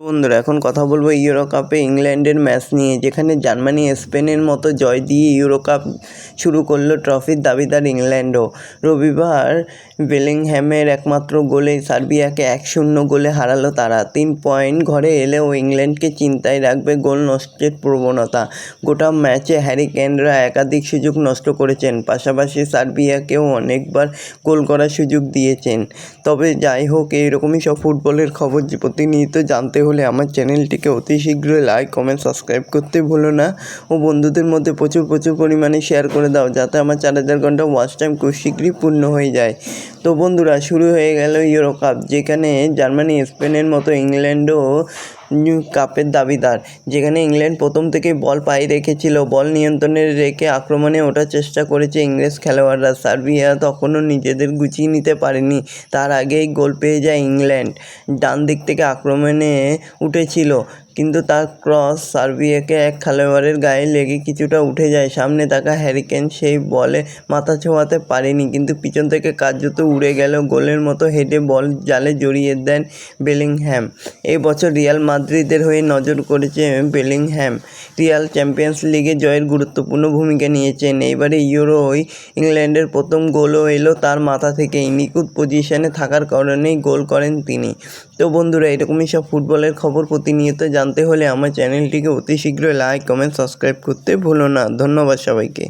বন্ধুরা, এখন কথা বলব ইউরো কাপে ইংল্যান্ডের ম্যাচ নিয়ে, যেখানে জার্মানি স্পেনের মতো জয় দিয়ে ইউরো কাপ শুরু করল ট্রফির দাবিদার ইংল্যান্ডও। রবিবার বেলিংহ্যামের একমাত্র গোলে সার্বিয়াকে এক শূন্য গোলে হারালো তারা। তিন পয়েন্ট ঘরে এলেও ইংল্যান্ডকে চিন্তায় রাখবে গোল নষ্টের প্রবণতা। গোটা ম্যাচে হ্যারি কেনরা একাধিক সুযোগ নষ্ট করেছেন, পাশাপাশি সার্বিয়াকেও অনেকবার গোল করার সুযোগ দিয়েছেন। তবে যাই হোক, এইরকমই সব ফুটবলের খবর প্রতিনিয়ত জানতে হলে আমার চ্যানেলটিকে অতি শীঘ্রই লাইক কমেন্ট সাবস্ক্রাইব করতে ভুলো না। ও বন্ধুদের মধ্যে প্রচুর প্রচুর পরিমাণে শেয়ার করে দাও, যাতে আমার চার হাজার ঘণ্টা ওয়াচ টাইম খুব শীঘ্রই পূর্ণ হয়ে যায়। তো বন্ধুরা, শুরু হয়ে গেল ইউরো কাপ যেখানে জার্মানি, স্পেনের মতো ইংল্যান্ডও কাপের দাবিদার, যেখানে ইংল্যান্ড প্রথম থেকেই বল পায়ে রেখেছিল। বল নিয়ন্ত্রণে রেখে আক্রমণে ওঠার চেষ্টা করেছে ইংরেজ খেলোয়াড়রা। সার্বিয়া তখনও নিজেদের গুছিয়ে নিতে পারেনি। তার আগেই গোল পেয়ে যায় ইংল্যান্ড। ডান দিক থেকে আক্রমণে উঠেছিল কিন্তু তার ক্রস সার্বিয়াকে এক খেলোয়াড়ের গায়ে লেগে কিছুটা উঠে যায়। সামনে থাকা হ্যারিকেন সেই বলে মাথা ছোঁয়াতে পারেনি, কিন্তু পিছন থেকে কার্যত উড়ে গেল গোলের মতো হেডে বল জালে জড়িয়ে দেন বেলিংহ্যাম এই বছর রিয়াল মাদ্রিদের হয়ে নজর করেছে বেলিংহ্যাম রিয়াল চ্যাম্পিয়ন্স লিগে জয়ের গুরুত্বপূর্ণ ভূমিকা নিয়েছেন। এইবারে ইউরোয় ইংল্যান্ডের প্রথম গোলও এলো তার মাথা থেকেই নিখুঁত পজিশনে থাকার কারণেই গোল করেন তিনি। তো বন্ধুরা, এরকমই সব ফুটবলের খবর প্রতিনিয়ত জানতে হলে আমার চ্যানেলটিকে অতি শীঘ্রই লাইক কমেন্ট সাবস্ক্রাইব করতে ভুলো না। ধন্যবাদ সবাইকে।